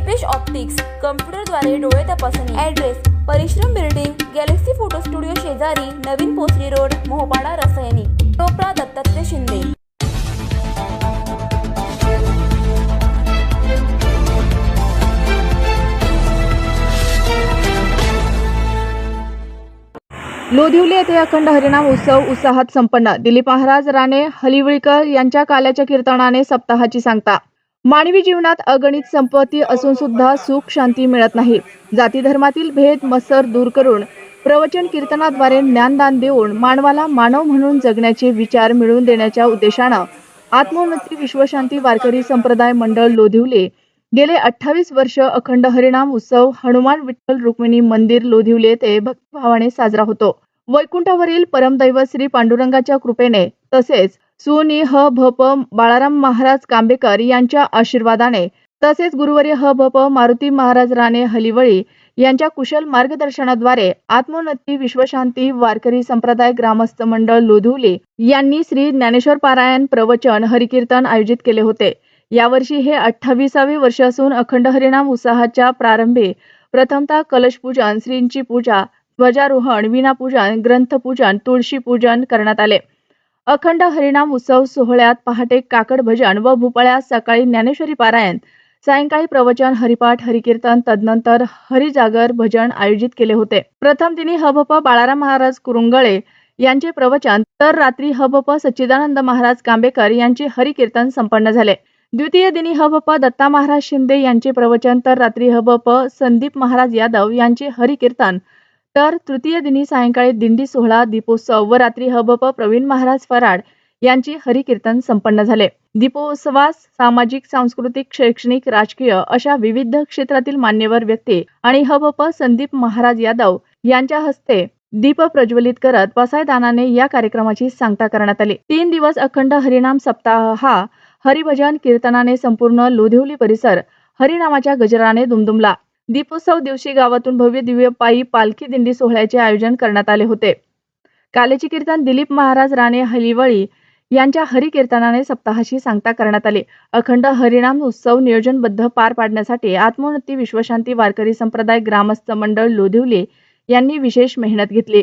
Deepesh optics कम्प्युटरद्वारे डोळे तपासणी address परिश्रम बिल्डिंग गॅलेक्सी फोटो स्टुडिओ शेजारी नवीन पोसरी रोड मोहपाडा रसायनी. टोपरा दत्तात्रय शिंदे. लोधिवली येथे अखंड हरिनाम उत्सव उत्साहात संपन्न. दिलीप महाराज राणे हलिवळीकर यांच्या काल्याच्या कीर्तनाने सप्ताहाची सांगता. मानवी जीवनात अगणित संपत्ती असून सुद्धा सुख शांती मिळत नाही. जाती धर्मातील भेद मत्सर दूर करून प्रवचन कीर्तनाद्वारे ज्ञानदान देऊन मानवाला मानव म्हणून जगण्याचे विचार मिळवून देण्याच्या उद्देशानं आत्मोन्नती विश्वशांती वारकरी संप्रदाय मंडळ लोधिवले. गेले अठ्ठावीस वर्ष अखंड हरिणाम उत्सव हनुमान विठ्ठल रुक्मिणी मंदिर लोधिवले येथे भक्तिभावाने साजरा होतो. वैकुंठावरील परमदैव श्री पांडुरंगाच्या कृपेने तसेच सुनी ह भ प बाळाराम महाराज कांबेकर यांच्या आशीर्वादाने तसेच गुरुवारी ह भ प मारुती महाराज राणे हलिवळी यांच्या कुशल मार्गदर्शनाद्वारे आत्मोन्नती विश्वशांती वारकरी संप्रदाय ग्रामस्थ मंडळ लोधुवली यांनी श्री ज्ञानेश्वर पारायण प्रवचन हरिकीर्तन आयोजित केले होते. यावर्षी हे अठ्ठावीसावे वर्ष असून अखंड हरिणाम उत्साहाच्या प्रारंभी प्रथमतः कलशपूजन श्रींची पूजा ध्वजारोहण विनापूजन ग्रंथपूजन तुळशी पूजन करण्यात आले. अखंड हरिनाम उत्सव सोहळ्यात पहाटे काकड भजन व भूपळ्यात सकाळी ज्ञानेश्वरी पारायण सायंकाळी प्रवचन हरिपाठ हरिकीर्तन तदनंतर हरिजागर भजन आयोजित केले होते. प्रथम दिनी हभप बाळाराम महाराज कुरुंगळे यांचे प्रवचन तर रात्री हभप सच्चिदानंद महाराज कांबेकर यांचे हरिकीर्तन संपन्न झाले. द्वितीय दिनी हभप दत्ता महाराज शिंदे यांचे प्रवचन तर रात्री हभप संदीप महाराज यादव यांचे हरिकीर्तन तर तृतीय दिनी सायंकाळी दिंडी सोहळा दीपोत्सव व रात्री हबप प्रवीण महाराज फराड यांचे हरिकीर्तन संपन्न झाले. दीपोत्सवास सामाजिक सांस्कृतिक शैक्षणिक राजकीय अशा विविध क्षेत्रातील मान्यवर व्यक्ती आणि हबप संदीप महाराज यादव यांच्या हस्ते दीप प्रज्वलित करत पसायदानाने या कार्यक्रमाची सांगता करण्यात आली. तीन दिवस अखंड हरिनाम सप्ताह हा हरिभजन कीर्तनाने संपूर्ण लोधिवली परिसर हरिनामाच्या गजराने दुमदुमला. दीपोत्सव दिवशी गावातून भव्य दिव्य पायी पालखी दिंडी सोहळ्याचे आयोजन करण्यात आले होते. कालेचे कीर्तन दिलीप महाराज राणे हलिवळी यांच्या हरिकीर्तनाने सप्ताहाशी सांगता करण्यात आले. अखंड हरिनाम उत्सव नियोजनबद्ध पार पाडण्यासाठी आत्मोन्नती विश्वशांती वारकरी संप्रदाय ग्रामस्थ मंडळ लोधिवले यांनी विशेष मेहनत घेतली.